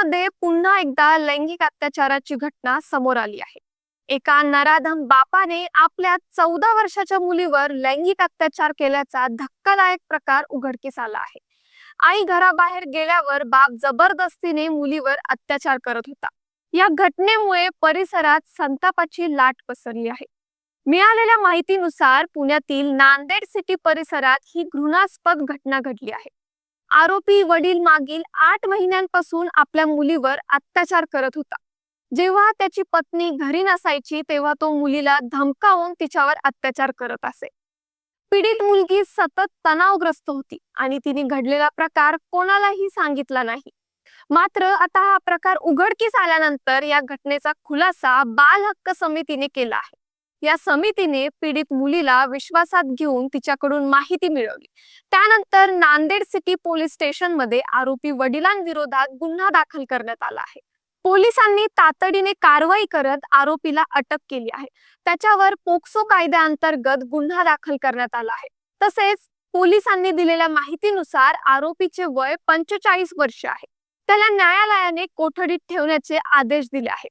पुण्यामध्ये पुन्हा एकदा लैंगिक अत्याचाराची घटना समोर आली आहे. एका नराधम बापाने आपल्या चौदा वर्षाच्या मुलीवर लैंगिक अत्याचार केल्याचा धक्कादायक प्रकार उघडकीस आला आहे. आई घराबाहेर गेल्यावर बाप जबरदस्तीने मुलीवर अत्याचार करत होता. या घटनेमुळे परिसरात संतापाची लाट पसरली आहे. मिळालेल्या माहितीनुसार पुण्यातील नांदेड सिटी परिसरात ही घृणास्पद घटना घडली आहे. आरोपी वडील मागील आठ महिन्यांपासून आपल्या मुलीवर अत्याचार करत होता. जेव्हा त्याची पत्नी घरी नसायची तेव्हा तो मुलीला धमकावून तिच्यावर अत्याचार करत असे. पीडित मुलगी सतत तणावग्रस्त होती आणि तिने घडलेला प्रकार कोणालाही सांगितला नाही. मात्र आता हा प्रकार उघडकीस आल्यानंतर या घटनेचा खुलासा बाल हक्क समितीने केला आहे. या समितीने पीडित मुलीला विश्वासात घेऊन तिच्याकडून माहिती मिळवली. त्यानंतर नांदेड सिटी पोलीस स्टेशनमध्ये आरोपी वडिलांविरोधात गुन्हा दाखल करण्यात आला आहे. पोलिसांनी तातडीने कारवाई करत आरोपीला अटक केली आहे. त्याच्यावर पोक्सो कायद्याअंतर्गत गुन्हा दाखल करण्यात आला आहे. तसेच पोलिसांनी दिलेल्या माहितीनुसार आरोपीचे वय पंचेचाळीस वर्ष आहे. त्याला न्यायालयाने कोठडीत ठेवण्याचे आदेश दिले आहेत.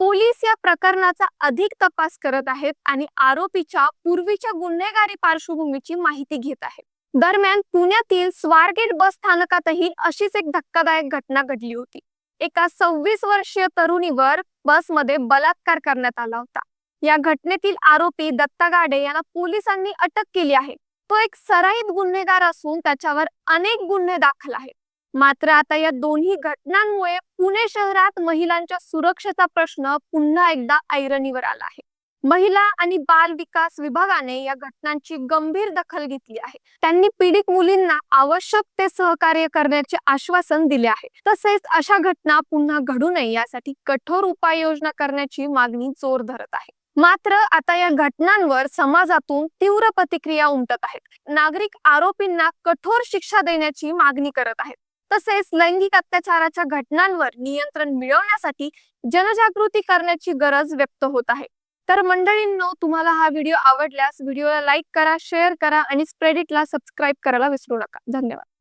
पोलीस या प्रकरणाचा अधिक तपास करत आहेत आणि आरोपीच्या पूर्वीच्या गुन्हेगारी पार्श्वभूमीची माहिती घेत आहेत. दरम्यान पुण्यातील स्वारगेट बस स्थानकातही अशीच एक धक्कादायक घटना घडली होती. एका सव्वीस वर्षीय तरुणीवर बसमध्ये बलात्कार करण्यात आला होता. या घटनेतील आरोपी दत्ता गाडे यांना पोलिसांनी अटक केली आहे. तो एक सराईत गुन्हेगार असून त्याच्यावर अनेक गुन्हे दाखल आहेत. मात्र आता या दोन्ही घटनांमुळे पुणे शहरात महिलांच्या सुरक्षेचा प्रश्न पुन्हा एकदा ऐरणीवर आला आहे. महिला आणि बाल विकास विभागाने या घटनांची गंभीर दखल घेतली आहे. त्यांनी पीडित मुलींना आवश्यक ते सहकार्य करण्याचे आश्वासन दिले आहे. तसेच अशा घटना पुन्हा घडू नये यासाठी कठोर उपाययोजना करण्याची मागणी जोर धरत आहे. मात्र आता या घटनांवर समाजातून तीव्र प्रतिक्रिया उमटत आहेत. नागरिक आरोपींना कठोर शिक्षा देण्याची मागणी करत आहेत. तसेच लैंगिक अत्याचाराच्या घटनांवर नियंत्रण मिळवण्यासाठी जनजागृती करण्याची गरज व्यक्त होत आहे. तर मंडळींनो तुम्हाला हा व्हिडिओ आवडल्यास व्हिडिओला लाईक करा शेअर करा आणि स्प्रेडिटला सबस्क्राईब करायला विसरू नका. धन्यवाद.